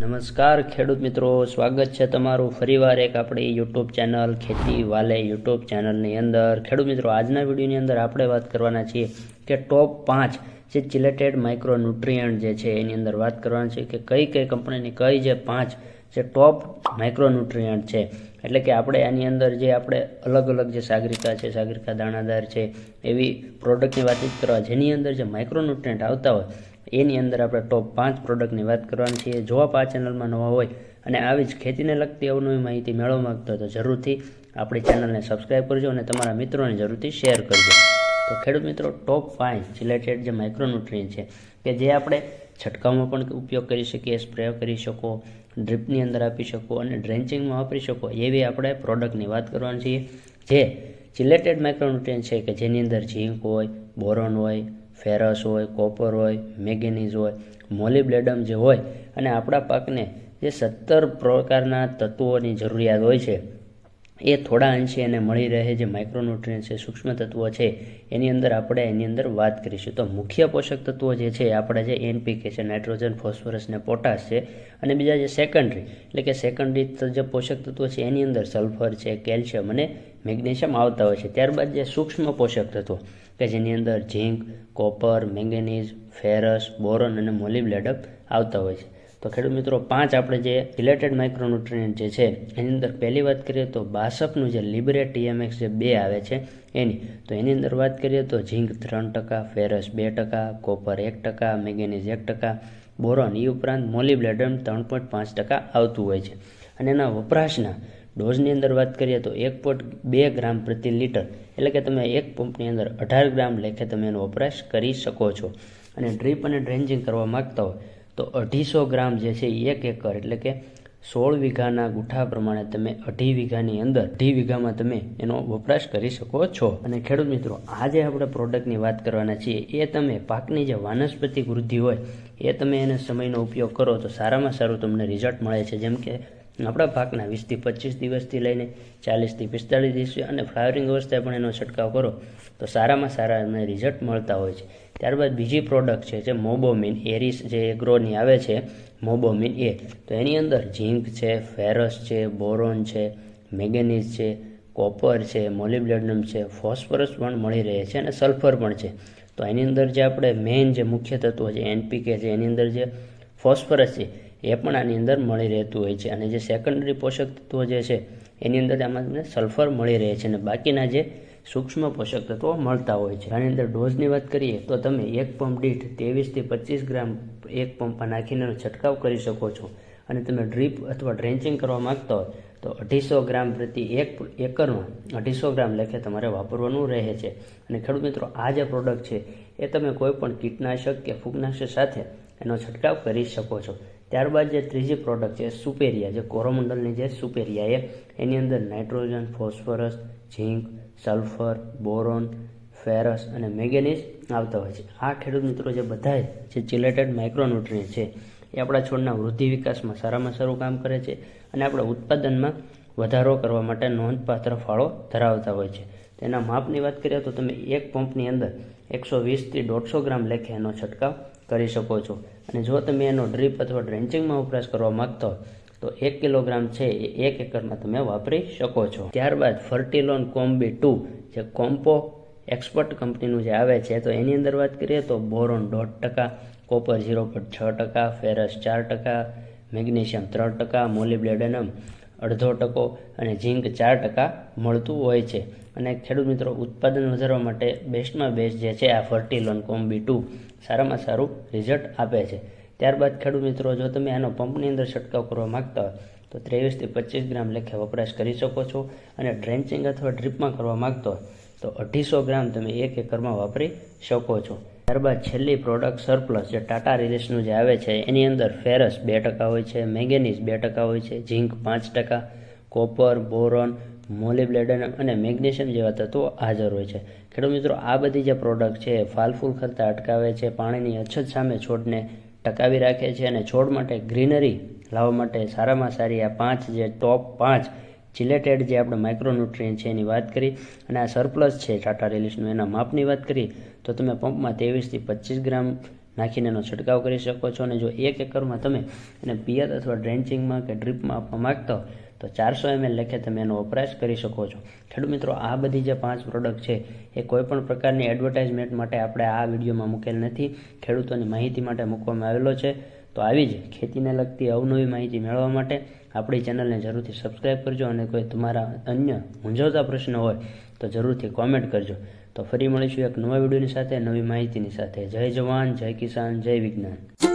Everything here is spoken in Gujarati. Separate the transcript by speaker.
Speaker 1: નમસ્કાર ખેડૂત મિત્રો, સ્વાગત છે તમારું ફરીવાર એક આપણી યુટ્યુબ ચેનલ ખેતી વાલે યુટ્યુબ ચેનલની અંદર. ખેડૂત મિત્રો, આજના વિડીયોની અંદર આપણે વાત કરવાના છીએ કે ટોપ પાંચ જે ચિલેટેડ માઇક્રો ન્યુટ્રિયન્ટ જે છે, એની અંદર વાત કરવાની છે કે કઈ કઈ કંપનીની કઈ જે પાંચ જે ટોપ માઇક્રો ન્યુટ્રિયન્ટ છે. એટલે કે આપણે આની અંદર જે આપણે અલગ અલગ જે સાગરિકા છે સાગરિકા દાણાદાર છે, એવી પ્રોડક્ટની વાતચીત કરવા. જેની અંદર જે માઇક્રો ન્યુટ્રિયન્ટ આવતા હોય એની અંદર આપણે ટોપ પાંચ પ્રોડક્ટની વાત કરવાની છીએ જો આપ આ ચેનલમાં નવા હોય અને આવી જ ખેતીને લગતી અવનવી માહિતી મેળવવા માંગતો તો જરૂરથી આપણી ચેનલને સબસ્ક્રાઈબ કરજો અને તમારા મિત્રોને જરૂરથી શેર કરજો. તો ખેડૂત મિત્રો ટોપ પાંચ રિલેટેડ જે માઇક્રોન્યુટ્રિયન્ટ છે કે જે આપણે છંટકાવમાં પણ ઉપયોગ કરી શકીએ સ્પ્રે કરી શકો ડ્રીપની અંદર આપી શકો અને ડ્રેન્ચિંગમાં વાપરી શકો એવી આપણે પ્રોડક્ટની વાત કરવાની છીએ જે ચિલેટેડ માઇક્રોન્યુટ્રિયન્ટ છે કે જેની અંદર ઝીંક હોય બોરોન હોય ફેરસ હોય, કોપર હોય, મેંગેનીઝ હોય, મોલિબ્લેડમ જે હોય અને આપણા પાકને જે સત્તર પ્રકારના તત્વોની જરૂરિયાત હોય છે, એ થોડા અંશે એને મળી રહે જે માઇક્રોન્યુટ્રિયન્સ છે, સૂક્ષ્મ તત્વો છે, એની અંદર આપણે એની અંદર વાત કરીશું. તો મુખ્ય પોષક તત્વો જે છે આપણે જે એનપીકે છે, નાઇટ્રોજન, ફોસ્ફરસ ને પોટાશ છે અને બીજા જે સેકન્ડરી એટલે કે સેકન્ડરી જે પોષક તત્વો છે, એની અંદર સલ્ફર છે, કેલ્શિયમ અને મેગ્નેશિયમ આવતા હોય છે. ત્યારબાદ જે સૂક્ષ્મ પોષક તત્વો કે જેની અંદર zinc, copper, manganese, ferrous, boron અને મોલિબ્લેડમ આવતા હોય છે. તો ખેડૂત મિત્રો, પાંચ આપણે જે રિલેટેડ માઇક્રોન્યુટ્રિયન્ટ જે છે, એની અંદર પહેલી વાત કરીએ તો બાસપનું જે લિબરેટ ટીએમએક્સ જે બે આવે છે, એની, તો એની અંદર વાત કરીએ તો ઝીંક ત્રણ ટકા, ફેરસ બે ટકા, કોપર એક ટકા, મેંગેનીઝ એક ટકા, બોરોન એ ઉપરાંત મોલિબ્લેડમ ત્રણ પોઈન્ટ પાંચ ટકા આવતું હોય છે. અને એના વપરાશના ડોઝની અંદર વાત કરીએ તો એક પોઈન્ટ બે ગ્રામ પ્રતિ લીટર, એટલે કે તમે એક પંપની અંદર અઢાર ગ્રામ લેખે તમે એનો વપરાશ કરી શકો છો. અને ડ્રીપ અને ડ્રેન્જિંગ કરવા માગતા હોય તો અઢીસો ગ્રામ જે છે એક એકર, એટલે કે સોળ વીઘાના ગુઠા પ્રમાણે તમે અઢી વીઘાની અંદર, અઢી વીઘામાં તમે એનો વપરાશ કરી શકો છો. અને ખેડૂત મિત્રો, આજે આપણે પ્રોડક્ટની વાત કરવાના છીએ. એ તમે પાકની જે વાનસ્પતિક વૃદ્ધિ હોય, એ તમે એને સમયનો ઉપયોગ કરો તો સારામાં સારું તમને રિઝલ્ટ મળે છે. જેમ કે આપણા પાકના વીસથી પચીસ દિવસથી લઈને ચાલીસથી પિસ્તાળીસ દિવસે અને ફ્લાવરિંગ અવસ્થાએ પણ એનો છંટકાવ કરો, તો સારામાં સારા એમને રિઝલ્ટ મળતા હોય છે. ત્યારબાદ બીજી પ્રોડક્ટ છે, જે મોબોમિન, એરિસ જે એગ્રોની આવે છે, મોબોમિન એ, તો એની અંદર ઝીંક છે, ફેરસ છે, બોરોન છે, મેંગેનીઝ છે, કોપર છે મોલિબ્લેડનમ છે ફોસ્ફરસ પણ મળી રહે છે અને સલ્ફર પણ છે. તો એની અંદર જે આપણે મેઇન જે મુખ્ય તત્વો છે એનપીકે છે, એની અંદર જે ફોસ્ફરસ છે એ પણ આની અંદર મળી રહેતું હોય છે. અને જે સેકન્ડરી પોષક તત્વો જે છે, એની અંદર આમાં તમને સલ્ફર મળી રહે છે અને બાકીના જે સૂક્ષ્મ પોષક તત્વો મળતા હોય છે. આની અંદર ડોઝની વાત કરીએ તો તમે એક પંપ દીઠ ત્રેવીસથી પચીસ ગ્રામ એક પંપમાં નાખીને છંટકાવ કરી શકો છો. અને તમે ડ્રીપ અથવા ડ્રેન્ચિંગ કરવા માગતા હોય તો અઢીસો ગ્રામ પ્રતિ એક એકરમાં અઢીસો ગ્રામ લેખે તમારે વાપરવાનું રહે છે. અને ખેડૂત મિત્રો, આ જે પ્રોડક્ટ છે, એ તમે કોઈ પણ કીટનાશક કે ફૂગનાશક સાથે એનો છંટકાવ કરી શકો છો. ત્યારબાદ જે ત્રીજી પ્રોડક્ટ છે, સુપેરિયા, જે કોરોમંડલની જે સુપેરિયા એ એની અંદર nitrogen, phosphorus, zinc, sulphur, boron, ferrous અને મેંગેનીઝ આવતા હોય છે. આ ખેડૂત મિત્રો જે બધા જે ચિલેટેડ માઇક્રોન્યુટ્રિયન્ટ છે, એ આપણા છોડના વૃદ્ધિ વિકાસમાં સારામાં સારું કામ કરે છે અને આપણા ઉત્પાદનમાં વધારો કરવા માટે નોંધપાત્ર ફાળો ધરાવતા હોય છે. તેના માપની વાત કરીએ તો તમે એક પંપની અંદર એકસો વીસથી દોઢસો ગ્રામ લેખે એનો છંટકાવ કરી શકો છો. અને જો તમે એનો ડ્રીપ અથવા ડ્રેન્ચિંગમાં વપરાશ કરવા માગતા તો એક કિલોગ્રામ છે એ એક એકરમાં તમે વાપરી શકો છો. ત્યારબાદ ફર્ટિલોન કોમ્બી ટુ જે કોમ્પો એક્સપર્ટ કંપનીનું જે આવે છે, તો એની અંદર વાત કરીએ તો બોરોન દોઢ ટકા, કોપર ઝીરો પોઈન્ટ છ ટકા, ફેરસ ચાર ટકા, મેગ્નેશિયમ ત્રણ ટકા મોલિબ્લેડનમ અડધો ટકો અને ઝીંક ચાર ટકા મળતું હોય છે. અને ખેડૂત મિત્રો, ઉત્પાદન વધારવા માટે બેસ્ટમાં બેસ્ટ જે છે આ ફર્ટિલોન કોમ્બી ટુ સારામાં સારું રિઝલ્ટ આપે છે. ત્યારબાદ ખેડૂત મિત્રો, જો તમે આનો પંપની અંદર છંટકાવ કરવા માગતા હોય, તો ત્રેવીસથી પચીસ ગ્રામ લેખે વપરાશ કરી શકો છો અને ડ્રેન્ચિંગ અથવા ડ્રીપમાં કરવા માગતો હોય, તો અઢીસો ગ્રામ તમે એક એકરમાં વાપરી શકો છો. ત્યારબાદ છેલ્લી પ્રોડક્ટ સરપ્લસ જે ટાટા રિલેશનું જે આવે છે, એની અંદર ફેરસ બે ટકા હોય છે મેંગેનીઝ બે ટકા હોય છે ઝીંક પાંચ ટકા કોપર બોરોન મોલિબ્લેડન અને મેગ્નેશિયમ જેવા તત્વો હાજર હોય છે. ખેડૂત મિત્રો, આ બધી જે પ્રોડક્ટ છે ફાલ ફૂલ ખરતા અટકાવે છે, પાણીની અછત સામે છોડને ટકાવી રાખે છે અને છોડ માટે ગ્રીનરી લાવવા માટે સારામાં સારી આ પાંચ જે ટોપ પાંચ ચિલેટેડ જે આપણે માઇક્રોન્યુટ્રિયન છે એની વાત કરી અને આ સરપ્લસ છે ટાટા રિલીસનું એના માપની વાત કરી, તો તમે પંપમાં ત્રેવીસથી પચીસ ગ્રામ નાખીને એનો છંટકાવ કરી શકો છો અને જો એક એકરમાં તમે એને પિયત અથવા ડ્રેન્ચિંગમાં કે ડ્રીપમાં આપવા માગતા તો ચારસો એમએલ લેખે તમે એનો વપરાશ કરી શકો છો. ખેડૂત મિત્રો, આ બધી જે પાંચ પ્રોડક્ટ છે, એ કોઈપણ પ્રકારની એડવર્ટાઇઝમેન્ટ માટે આપણે આ વિડીયોમાં મૂકેલ નથી. ખેડૂતોની માહિતી માટે મૂકવામાં આવેલો છે. તો આવી જ ખેતીને લગતી અવનવી માહિતી મેળવવા માટે આપણી ચેનલને જરૂરથી સબસ્ક્રાઈબ કરજો અને કોઈ તમારા અન્ય મૂંઝવતા પ્રશ્ન હોય તો જરૂરથી કોમેન્ટ કરજો. તો ફરી મળીશું એક નવા વિડીયોની સાથે, નવી માહિતીની સાથે. જય જવાન, જય કિસાન, જય વિજ્ઞાન.